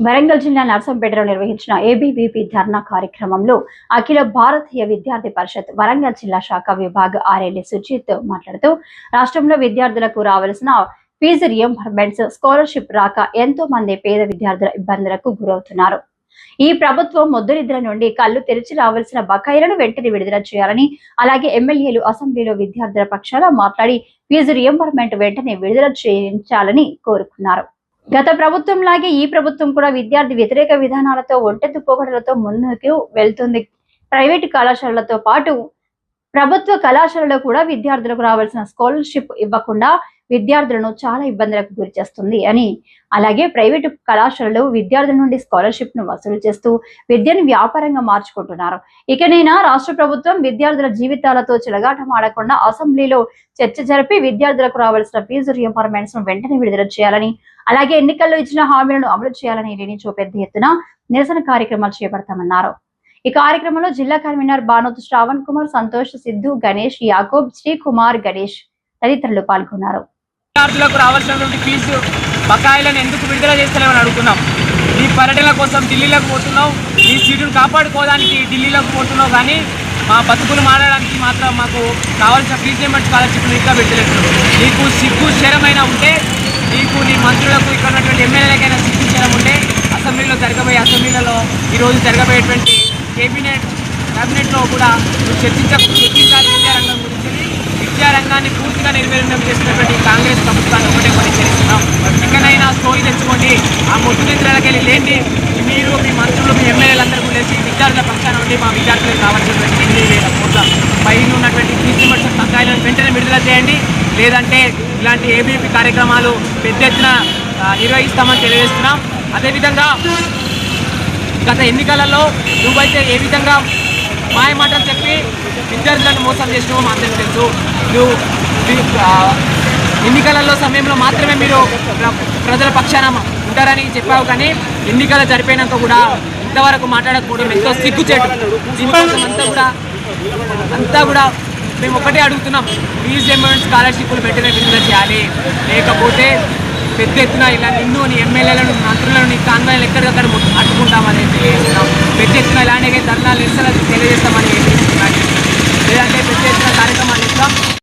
వరంగల్ జిల్లా నర్సంపేటలో నిర్వహించిన ఏబీవీపీ ధర్నా కార్యక్రమంలో అఖిల భారతీయ విద్యార్థి పరిషత్ వరంగల్ జిల్లా శాఖ విభాగ ఆర్ఎల్ఏ సుజిత్ మాట్లాడుతూ రాష్ట్రంలో విద్యార్థులకు రావాల్సిన ఫీజు రియంబర్మెంట్స్ స్కాలర్షిప్ రాక ఎంతో మంది పేద విద్యార్థుల ఇబ్బందులకు గురవుతున్నారు. ఈ ప్రభుత్వం ముద్దునిద్ర నుండి కళ్ళు తెరిచి రావాల్సిన బకాయిలను వెంటనే విడుదల చేయాలని అలాగే ఎమ్మెల్యేలు అసెంబ్లీలో విద్యార్థుల పక్షాన మాట్లాడి ఫీజు రియంబర్మెంట్ వెంటనే విడుదల చేయించాలని కోరుకున్నారు. గత ప్రభుత్వం లాగే ఈ ప్రభుత్వం కూడా విద్యార్థి వ్యతిరేక విధానాలతో ఒంటెత్తు పోకడలతో ముందుకు వెళ్తుంది. ప్రైవేటు కళాశాలలతో పాటు ప్రభుత్వ కళాశాలలో కూడా విద్యార్థులకు రావాల్సిన స్కాలర్షిప్ ఇవ్వకుండా విద్యార్థులను చాలా ఇబ్బందులకు గురి చేస్తుంది అని. అలాగే ప్రైవేటు కళాశాలలు విద్యార్థుల నుండి స్కాలర్షిప్ను వసూలు చేస్తూ విద్యను వ్యాపారంగా మార్చుకుంటున్నారు. ఇకనైనా రాష్ట్ర ప్రభుత్వం విద్యార్థుల జీవితాలతో చిలగాటం ఆడకుండా అసెంబ్లీలో చర్చ జరిపి విద్యార్థులకు రావాల్సిన ఫీజు రియంబర్మెంట్స్ను వెంటనే విడుదల చేయాలని అలాగే ఎన్నికల్లో ఇచ్చిన హామీలను అమలు చేయాలని లేని చూపెద్ద ఎత్తున నిరసన కార్యక్రమాలు చేపడతామన్నారు. ఈ కార్యక్రమంలో జిల్లా కన్వీనర్ బానోత్ శ్రావణ్ కుమార్ సంతోష్ సిద్ధు గణేష్ యాకోబ్ శ్రీకుమార్ గణేష్ తదితరులు పాల్గొన్నారు. విద్యార్థులకు రావాల్సినటువంటి ఫీజు బకాయిలను ఎందుకు విడుదల చేస్తలేమని అడుగుతున్నాం. ఈ పర్యటన కోసం ఢిల్లీలోకి పోతున్నాం. ఈ సీటును కాపాడుకోవడానికి ఢిల్లీలోకి పోతున్నాం కానీ మా బతుకులు మారడానికి మాత్రం మాకు కావాల్సిన ఫీజు పేమెంట్ స్కాలర్షిప్లు ఇంకా పెట్టలేదు నీకు సిగ్గు శరమైన ఉంటే నీకు నీ మంత్రులకు ఇక్కడ ఉన్నటువంటి ఎమ్మెల్యేలకైనా సిగ్గు శరం ఉంటే అసెంబ్లీలో జరగబోయే అసెంబ్లీలలో ఈరోజు జరగబోయేటువంటి కేబినెట్ కేబినెట్లో కూడా చర్చించ చర్చించాలి విద్యారంగం గురించి. విద్యారంగాన్ని పూర్తిగా నిర్వీర్యం చేసినటువంటి కాంగ్రెస్ ప్రభుత్వాన్ని ఒకటే పని చేస్తున్నాం ఇకనైనా స్టోరీ తెచ్చుకోండి. ఆ మొట్టు నిద్రలకి వెళ్ళి లేండి. మీరు మీ మంత్రులు మీ ఎమ్మెల్యేలందరూ కూడా లేచి విద్యార్థుల పక్షాన ఉండి మా విద్యార్థులకు కావాల్సినటువంటి ఎనిమిది వేల కోట్ల పైన ఉన్నటువంటి ఫీజు మట్ల వెంటనే విడుదల చేయండి. లేదంటే ఇలాంటి ఏబీపీ కార్యక్రమాలు పెద్ద ఎత్తున నిర్వహిస్తామని తెలియజేస్తున్నాం. అదేవిధంగా గత ఎన్నికలలో నువ్వైతే ఏ విధంగా మాయ మాటలు చెప్పి విద్యార్థులను మోసం చేసినావో మా అందరికీ తెలుసు. నువ్వు ఎన్నికలలో సమయంలో మాత్రమే మీరు ప్రజల పక్షాన ఉంటారని చెప్పావు కానీ ఎన్నికలు జరిపోయినాక కూడా ఇంతవరకు మాట్లాడకపోవడం ఎంతో సిగ్గుచేటు. దీనికోసం అంతా కూడా అంతా కూడా మేము ఒకటే అడుగుతున్నాం. ఫీజ్ రియంబర్మెంట్ స్కాలర్షిప్లు వెంటనే విడుదల చేయాలి. లేకపోతే పెద్ద ఎత్తున ఇలా నిన్ను నీ ఎమ్మెల్యేలను మంత్రులను నీ కాన్వాయిలు ఎక్కడికక్కడ ముట్టు- అడ్డుకుంటామని తెలియజేస్తున్నాం పెద్ద ఎత్తున ఇలానే ధర్నాలు ఇస్తారని తెలియజేస్తామని